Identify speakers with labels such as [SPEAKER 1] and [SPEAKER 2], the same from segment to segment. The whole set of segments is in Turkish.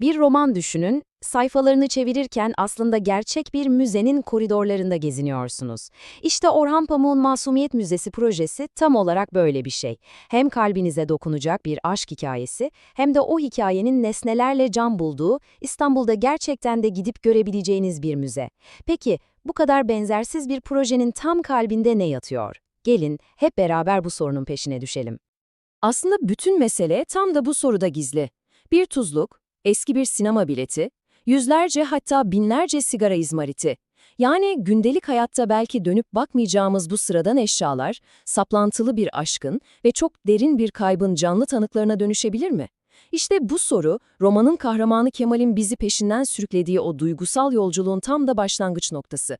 [SPEAKER 1] Bir roman düşünün, sayfalarını çevirirken aslında gerçek bir müzenin koridorlarında geziniyorsunuz. İşte Orhan Pamuk'un Masumiyet Müzesi projesi tam olarak böyle bir şey. Hem kalbinize dokunacak bir aşk hikayesi, hem de o hikayenin nesnelerle can bulduğu, İstanbul'da gerçekten de gidip görebileceğiniz bir müze. Peki, bu kadar benzersiz bir projenin tam kalbinde ne yatıyor? Gelin, hep beraber bu sorunun peşine düşelim.
[SPEAKER 2] Aslında bütün mesele tam da bu soruda gizli. Bir tuzluk, eski bir sinema bileti, yüzlerce hatta binlerce sigara izmariti. Yani gündelik hayatta belki dönüp bakmayacağımız bu sıradan eşyalar, saplantılı bir aşkın ve çok derin bir kaybın canlı tanıklarına dönüşebilir mi? İşte bu soru, romanın kahramanı Kemal'in bizi peşinden sürüklediği o duygusal yolculuğun tam da başlangıç noktası.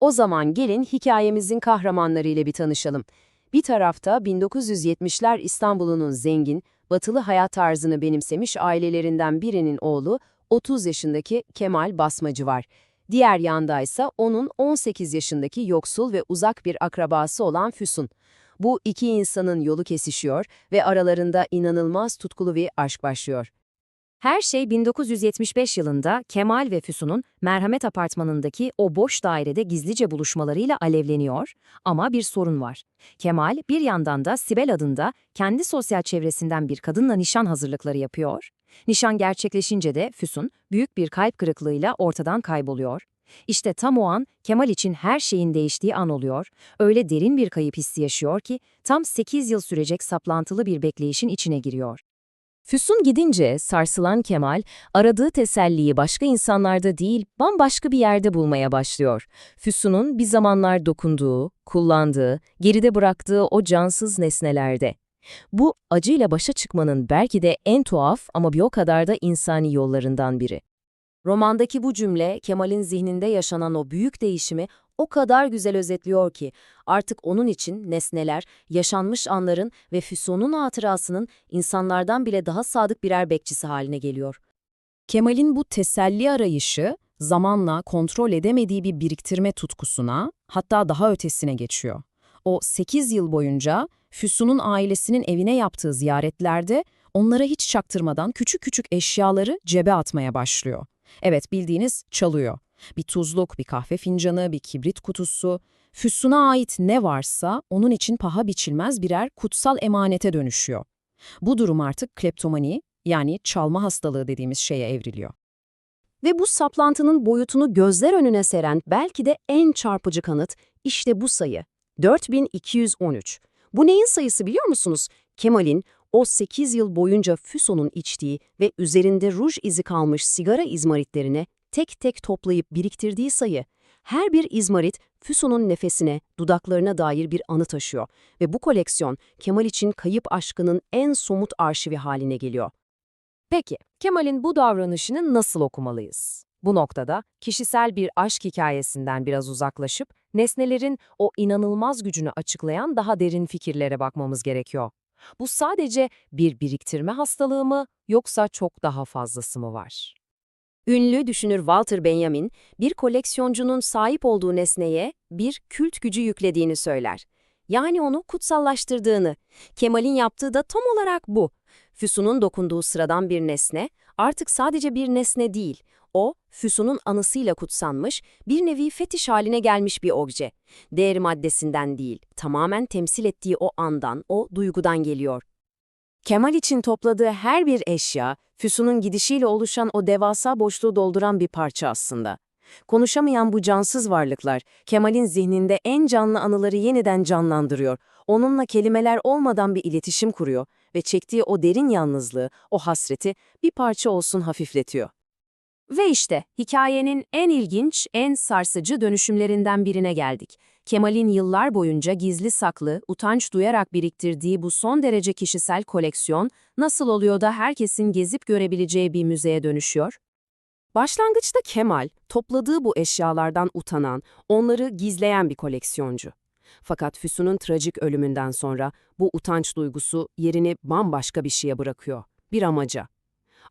[SPEAKER 2] O zaman gelin hikayemizin kahramanlarıyla bir tanışalım. Bir tarafta 1970'ler İstanbul'un zengin, batılı hayat tarzını benimsemiş ailelerinden birinin oğlu 30 yaşındaki Kemal Basmacı var. Diğer yandaysa onun 18 yaşındaki yoksul ve uzak bir akrabası olan Füsun. Bu iki insanın yolu kesişiyor ve aralarında inanılmaz tutkulu bir aşk başlıyor. Her şey 1975 yılında Kemal ve Füsun'un Merhamet Apartmanı'ndaki o boş dairede gizlice buluşmalarıyla alevleniyor ama bir sorun var. Kemal bir yandan da Sibel adında kendi sosyal çevresinden bir kadınla nişan hazırlıkları yapıyor. Nişan gerçekleşince de Füsun büyük bir kalp kırıklığıyla ortadan kayboluyor. İşte tam o an Kemal için her şeyin değiştiği an oluyor. Öyle derin bir kayıp hissi yaşıyor ki tam 8 yıl sürecek saplantılı bir bekleyişin içine giriyor. Füsun gidince sarsılan Kemal, aradığı teselliyi başka insanlarda değil, bambaşka bir yerde bulmaya başlıyor. Füsun'un bir zamanlar dokunduğu, kullandığı, geride bıraktığı o cansız nesnelerde. Bu, acıyla başa çıkmanın belki de en tuhaf ama bir o kadar da insani yollarından biri. Romandaki bu cümle, Kemal'in zihninde yaşanan o büyük değişimi o kadar güzel özetliyor ki artık onun için nesneler, yaşanmış anların ve Füsun'un hatırasının insanlardan bile daha sadık birer bekçisi haline geliyor. Kemal'in bu teselli arayışı zamanla kontrol edemediği bir biriktirme tutkusuna, hatta daha ötesine geçiyor. O 8 yıl boyunca Füsun'un ailesinin evine yaptığı ziyaretlerde onlara hiç çaktırmadan küçük küçük eşyaları cebe atmaya başlıyor. Evet bildiğiniz çalıyor. Bir tuzluk, bir kahve fincanı, bir kibrit kutusu, Füsun'a ait ne varsa onun için paha biçilmez birer kutsal emanete dönüşüyor. Bu durum artık kleptomani yani çalma hastalığı dediğimiz şeye evriliyor. Ve bu saplantının boyutunu gözler önüne seren belki de en çarpıcı kanıt işte bu sayı. 4213. Bu neyin sayısı biliyor musunuz? Kemal'in o 8 yıl boyunca Füsun'un içtiği ve üzerinde ruj izi kalmış sigara izmaritlerine tek tek toplayıp biriktirdiği sayı, her bir izmarit Füsun'un nefesine, dudaklarına dair bir anı taşıyor ve bu koleksiyon Kemal için kayıp aşkının en somut arşivi haline geliyor. Peki, Kemal'in bu davranışını nasıl okumalıyız? Bu noktada kişisel bir aşk hikayesinden biraz uzaklaşıp nesnelerin o inanılmaz gücünü açıklayan daha derin fikirlere bakmamız gerekiyor. Bu sadece bir biriktirme hastalığı mı yoksa çok daha fazlası mı var? Ünlü düşünür Walter Benjamin, bir koleksiyoncunun sahip olduğu nesneye bir kült gücü yüklediğini söyler. Yani onu kutsallaştırdığını. Kemal'in yaptığı da tam olarak bu. Füsun'un dokunduğu sıradan bir nesne, artık sadece bir nesne değil. O, Füsun'un anısıyla kutsanmış, bir nevi fetiş haline gelmiş bir obje. Değer maddesinden değil, tamamen temsil ettiği o andan, o duygudan geliyor. Kemal için topladığı her bir eşya, Füsun'un gidişiyle oluşan o devasa boşluğu dolduran bir parça aslında. Konuşamayan bu cansız varlıklar, Kemal'in zihninde en canlı anıları yeniden canlandırıyor. Onunla kelimeler olmadan bir iletişim kuruyor ve çektiği o derin yalnızlığı, o hasreti bir parça olsun hafifletiyor. Ve işte hikayenin en ilginç, en sarsıcı dönüşümlerinden birine geldik. Kemal'in yıllar boyunca gizli saklı, utanç duyarak biriktirdiği bu son derece kişisel koleksiyon nasıl oluyor da herkesin gezip görebileceği bir müzeye dönüşüyor? Başlangıçta Kemal, topladığı bu eşyalardan utanan, onları gizleyen bir koleksiyoncu. Fakat Füsun'un trajik ölümünden sonra bu utanç duygusu yerini bambaşka bir şeye bırakıyor, bir amaca.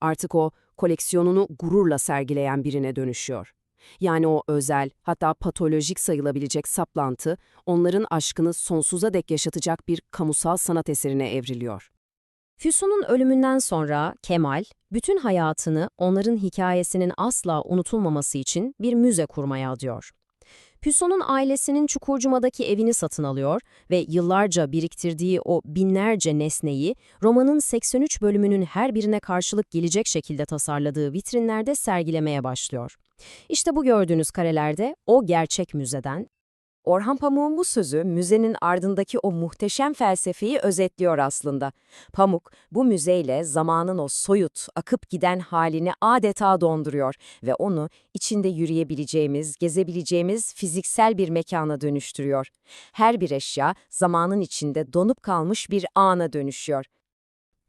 [SPEAKER 2] Artık o, koleksiyonunu gururla sergileyen birine dönüşüyor. Yani o özel, hatta patolojik sayılabilecek saplantı, onların aşkını sonsuza dek yaşatacak bir kamusal sanat eserine evriliyor.
[SPEAKER 1] Füsun'un ölümünden sonra Kemal, bütün hayatını onların hikayesinin asla unutulmaması için bir müze kurmaya adıyor. Füsun'un ailesinin Çukurcuma'daki evini satın alıyor ve yıllarca biriktirdiği o binlerce nesneyi romanın 83 bölümünün her birine karşılık gelecek şekilde tasarladığı vitrinlerde sergilemeye başlıyor. İşte bu gördüğünüz karelerde o gerçek müzeden, Orhan Pamuk'un bu sözü müzenin ardındaki o muhteşem felsefeyi özetliyor aslında. Pamuk, bu müzeyle zamanın o soyut, akıp giden halini adeta donduruyor ve onu içinde yürüyebileceğimiz, gezebileceğimiz fiziksel bir mekana dönüştürüyor. Her bir eşya zamanın içinde donup kalmış bir ana dönüşüyor.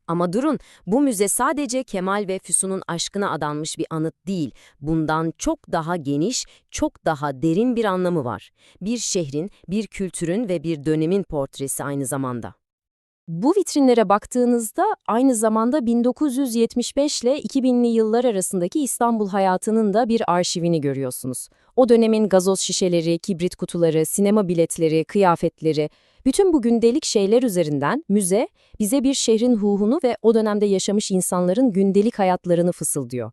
[SPEAKER 1] Ama durun, bu müze sadece Kemal ve Füsun'un aşkına adanmış bir anıt değil. Bundan çok daha geniş, çok daha derin bir anlamı var. Bir şehrin, bir kültürün ve bir dönemin portresi aynı zamanda. Bu vitrinlere baktığınızda aynı zamanda 1975 ile 2000'li yıllar arasındaki İstanbul hayatının da bir arşivini görüyorsunuz. O dönemin gazoz şişeleri, kibrit kutuları, sinema biletleri, kıyafetleri, bütün bu gündelik şeyler üzerinden müze bize bir şehrin ruhunu ve o dönemde yaşamış insanların gündelik hayatlarını fısıldıyor.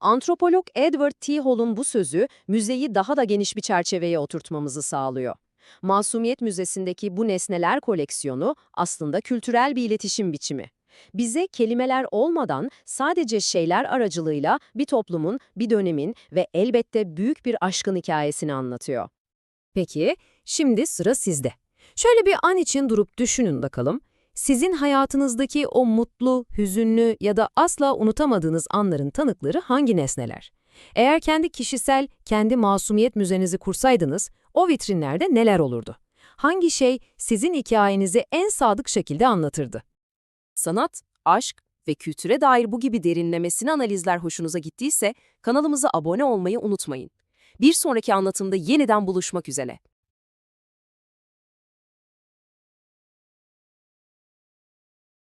[SPEAKER 1] Antropolog Edward T. Hall'un bu sözü müzeyi daha da geniş bir çerçeveye oturtmamızı sağlıyor. Masumiyet Müzesi'ndeki bu nesneler koleksiyonu aslında kültürel bir iletişim biçimi. Bize kelimeler olmadan sadece şeyler aracılığıyla bir toplumun, bir dönemin ve elbette büyük bir aşkın hikayesini anlatıyor. Peki, şimdi sıra sizde. Şöyle bir an için durup düşünün bakalım. Sizin hayatınızdaki o mutlu, hüzünlü ya da asla unutamadığınız anların tanıkları hangi nesneler? Eğer kendi kişisel, kendi masumiyet müzenizi kursaydınız, o vitrinlerde neler olurdu? Hangi şey sizin hikayenizi en sadık şekilde anlatırdı? Sanat, aşk ve kültüre dair bu gibi derinlemesine analizler hoşunuza gittiyse kanalımıza abone olmayı unutmayın. Bir sonraki anlatımda yeniden buluşmak üzere.